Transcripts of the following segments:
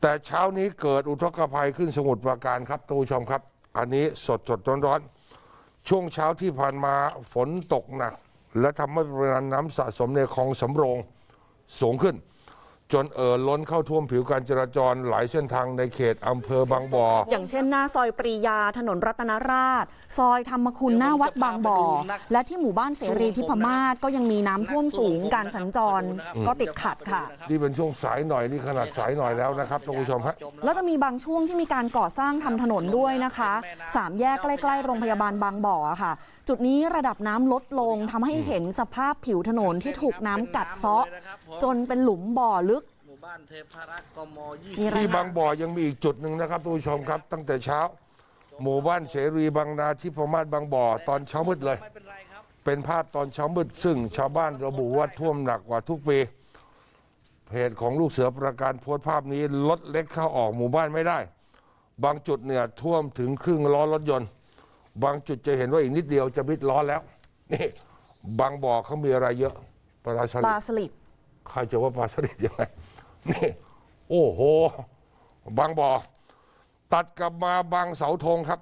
แต่เช้านี้เกิดอุทกภัยขึ้นสมุทรปราการครับท่านผู้ชมครับ อันนี้สดสดร้อนร้อนๆช่วงเช้าที่ผ่านมาฝนตกหนัก และทำให้ปริมาณน้ำสะสมในคลองสำโรงสูงขึ้น จนเอ่อล้นเข้าท่วมผิวการจราจรหลายเส้นทางในเขตอำเภอบางบ่อ อย่างเช่นหน้าซอยปรียาถนนรัตนราช ซอยธรรมคุณหน้าวัดบางบ่อ และที่หมู่บ้านเสรีทิพมาศก็ยังมีน้ำท่วมสูงการสัญจรก็ติดขัดค่ะ นี่เป็นช่วงสายหน่อยนี่ขนาดสายหน่อยแล้วนะครับท่านผู้ชมฮะ แล้วจะมีบางช่วงที่มีการก่อสร้างทำถนนด้วยนะคะสามแยกใกล้ ๆ โรงพยาบาลบางบ่อค่ะ จุดนี้ระดับน้ำลดลงทำให้เห็นสภาพผิวถนนที่ถูกน้ำกัดเซาะ จนเป็นหลุมบ่อลึกหมู่ บ้านเทพารักษ์กมมี20อะไรที่บางบ่อยังมีอีกจุดหนึ่งนะครับท่านผู้ชมครับ ตั้งแต่เช้า หมู่บ้านเสรีบางนาที่พมาศบางบ่อตอนเช้ามืดเลย ไม่เป็นไรครับเป็นภาพตอนเช้ามืดซึ่งชาวบ้านระบุว่าท่วมหนักกว่าทุกปีเพจของลูกเสือประการโพสต์ภาพนี้รถเล็กเข้าออกหมู่บ้านไม่ได้ บางจุดเนี่ยท่วมถึงครึ่งล้อรถยนต์ บางจุดจะเห็นว่าอีกนิดเดียวจะมิดล้อแล้วนี่บางบ่อเขามีอะไรเยอะปลาสปลิลาดสลิด ใครจะว่าปลาสลิดยังไง นี่โอ้โห บางบ่อ ตัดกลับมาบางเสาธงครับ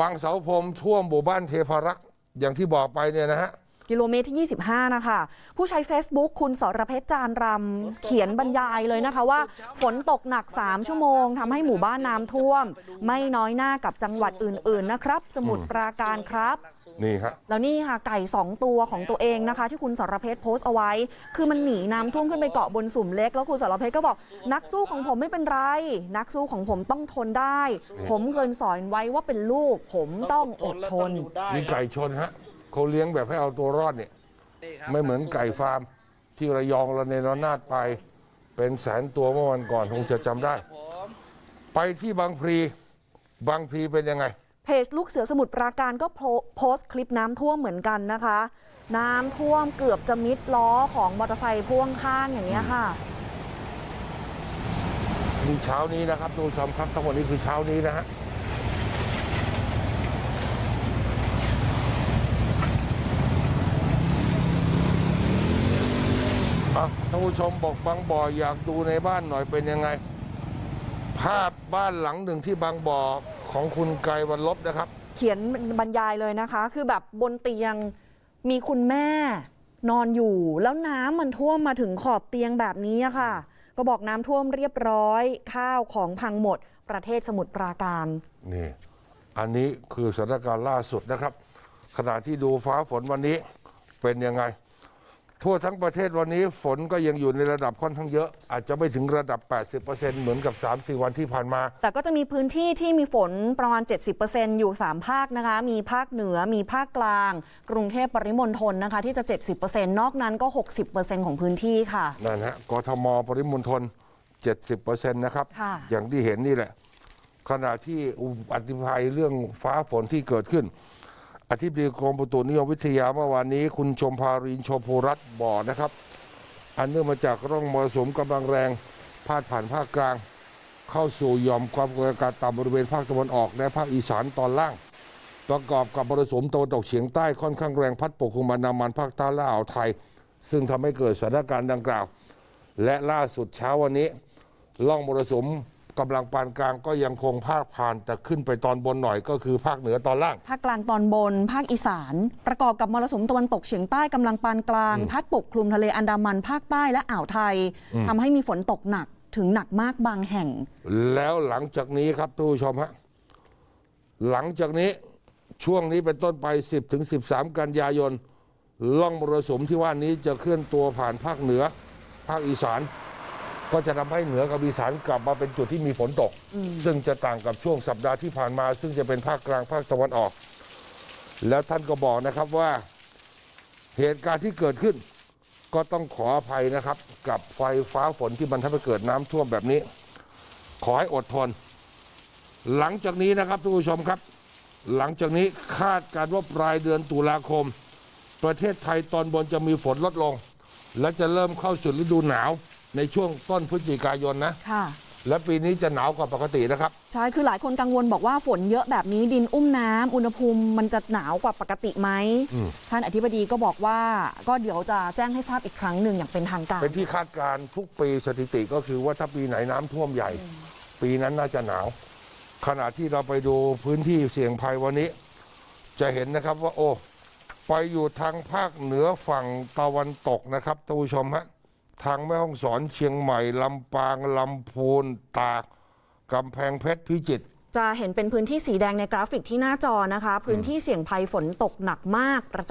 บางเสาพรมท่วมหมู่บ้านเทพารักษ์อย่างที่บอกไปเนี่ยนะฮะกิโลเมตรที่ 25 นะคะ ผู้ใช้ Facebook คุณสรเพชรจานรำเขียนบรรยายเลยนะคะว่า ฝนตกหนัก 3 ชั่วโมงทำให้หมู่บ้านน้ำท่วม ไม่น้อยหน้ากับจังหวัดอื่น ๆ นะครับ สมุทรปราการครับ นี่ฮะ แล้วนี่ค่ะไก่ 2 ตัวของตัวเองนะคะ ที่คุณสรเพชรโพสต์เอาไว้ คือมันหนีน้ำท่วมขึ้นไปเกาะบนสุ่มเล็ก แล้วคุณสรเพชรก็บอก นักสู้ของผมไม่เป็นไร นักสู้ของผมต้องทนได้ ผมเคยสอนไว้ว่าเป็นลูก ผมต้องอดทน นี่ไก่ชนฮะเขาเลี้ยงแบบให้เอาตัวรอดเนี่ย ไม่เหมือนไก่ฟาร์ม ที่ระยองระเนระนาดไป เป็นแสนตัวเมื่อวันก่อนคงจะจำได้ผมไปที่บางพลีบางพลีเป็นยังไง เพจลูกเสือสมุทรปราการก็โพสต์คลิปน้ำท่วมเหมือนกันนะคะ น้ำท่วมเกือบจะมิดล้อของมอเตอร์ไซค์พ่วงข้างอย่างเงี้ยค่ะนี่เช้านี้นะครับทุกผู้ชมครับทั้งหมดนี้คือเช้านี้นะฮะท่านผู้ชมบอกบางบ่ออยากดูในบ้านหน่อยเป็นยังไง ภาพบ้านหลังหนึ่งที่บางบ่อ ของคุณไกรวันลบนะครับ เขียนบรรยายเลยนะคะ คือแบบบนเตียงมีคุณแม่นอนอยู่ แล้วน้ำมันท่วมมาถึงขอบเตียงแบบนี้อะค่ะ ก็บอกน้ำท่วมเรียบร้อย ข้าวของพังหมด ประเทศสมุทรปราการ นี่ อันนี้คือสถานการณ์ล่าสุดนะครับ ขณะที่ดูฟ้าฝนวันนี้เป็นยังไง ทั่วทั้งประเทศวันนี้ฝนก็ยังอยู่ในระดับค่อนข้างเยอะ อาจจะไม่ถึงระดับ 80%เหมือนกับ 3-4 วันที่ผ่านมา แต่ก็จะมีพื้นที่ที่มีฝนประมาณ 70%อยู่ 3 ภาคนะคะ มีภาคเหนือมีภาคกลาง กรุงเทพปริมณฑลนะคะ ที่จะ 70%นอกนั้นก็ 60%ของพื้นที่ค่ะ นั่นฮะกทมปริมณฑล70%นะครับค่ะอย่างที่เห็นนี่แหละขณะที่อุบัติภัยเรื่องฟ้าฝนที่เกิดขึ้น อธิบดีกรมอุตุนิยมวิทยาเมื่อวานนี้ คุณชมพารินโชภูรัตบอกนะครับ อันเนื่องมาจากร่องมรสุมกำลังแรงพาดผ่านภาคกลาง เข้าสู่ยอมความกดอากาศต่ำบริเวณภาคตะวันออกและภาคอีสานตอนล่าง ประกอบกับมรสุมตะวันตกเฉียงใต้ค่อนข้างแรงพัดปกคลุมอันามันภาคใต้และอ่าวไทย ซึ่งทำให้เกิดสถานการณ์ดังกล่าว และล่าสุดเช้าวันนี้ล่องมรสุม กำลังปานกลางก็ยังคงพาดผ่านแต่ขึ้นไปตอนบนหน่อยก็คือภาคเหนือตอนล่าง ภาคกลางตอนบน ภาคอีสาน ประกอบกับมรสุมตะวันตกเฉียงใต้กำลังปานกลาง พัดปกคลุมทะเลอันดามันภาคใต้และอ่าวไทยทำให้มีฝนตกหนักถึงหนักมากบางแห่ง แล้วหลังจากนี้ครับทุกผู้ชมฮะหลังจากนี้ช่วงนี้เป็นต้นไป 10ถึง13 กันยายนล่องมรสุมที่ว่านี้จะเคลื่อนตัวผ่านภาคเหนือ ภาคอีสาน ก็จะทำให้เหนือกับอีสานกลับมาเป็นจุดที่มีฝนตก ซึ่งจะต่างกับช่วงสัปดาห์ที่ผ่านมา ซึ่งจะเป็นภาคกลางภาคตะวันออก แล้วท่านก็บอกนะครับว่าเหตุการณ์ที่เกิดขึ้น ก็ต้องขออภัยนะครับ กับไฟฟ้าฝนที่มันทำให้เกิดน้ำท่วมแบบนี้ ขอให้อดทน หลังจากนี้นะครับทุกผู้ชมครับ หลังจากนี้คาดการณ์ว่าปลายเดือนตุลาคม ประเทศไทยตอนบนจะมีฝนลดลง และจะเริ่มเข้าสู่ฤดูหนาว ในช่วงต้นพฤศจิกายนนะ ค่ะ และปีนี้จะหนาวกว่าปกตินะครับ ใช่ คือหลายคนกังวลบอกว่าฝนเยอะแบบนี้ดินอุ้มน้ำอุณหภูมิมันจะหนาวกว่าปกติไหม อืม ท่านอธิบดีก็บอกว่าก็เดี๋ยวจะแจ้งให้ทราบอีกครั้งหนึ่งอย่างเป็นทางการ เป็นที่คาดการณ์ทุกปีสถิติก็คือว่าถ้าปีไหนน้ำท่วมใหญ่ ปีนั้นน่าจะหนาว ขณะที่เราไปดูพื้นที่เสี่ยงภัยวันนี้ จะเห็นนะครับว่า โอ้ ไปอยู่ทางภาคเหนือฝั่งตะวันตกนะครับท่านผู้ชมฮะ ทางแม่ฮ่องสอนเชียงใหม่ ลำปาง ลำพูน ตาก กำแพงเพชรพิจิตรจะเห็นเป็นพื้นที่สีแดงในกราฟิกที่หน้าจอนะคะ พื้นที่เสี่ยงภัยฝนตกหนักมากประจำ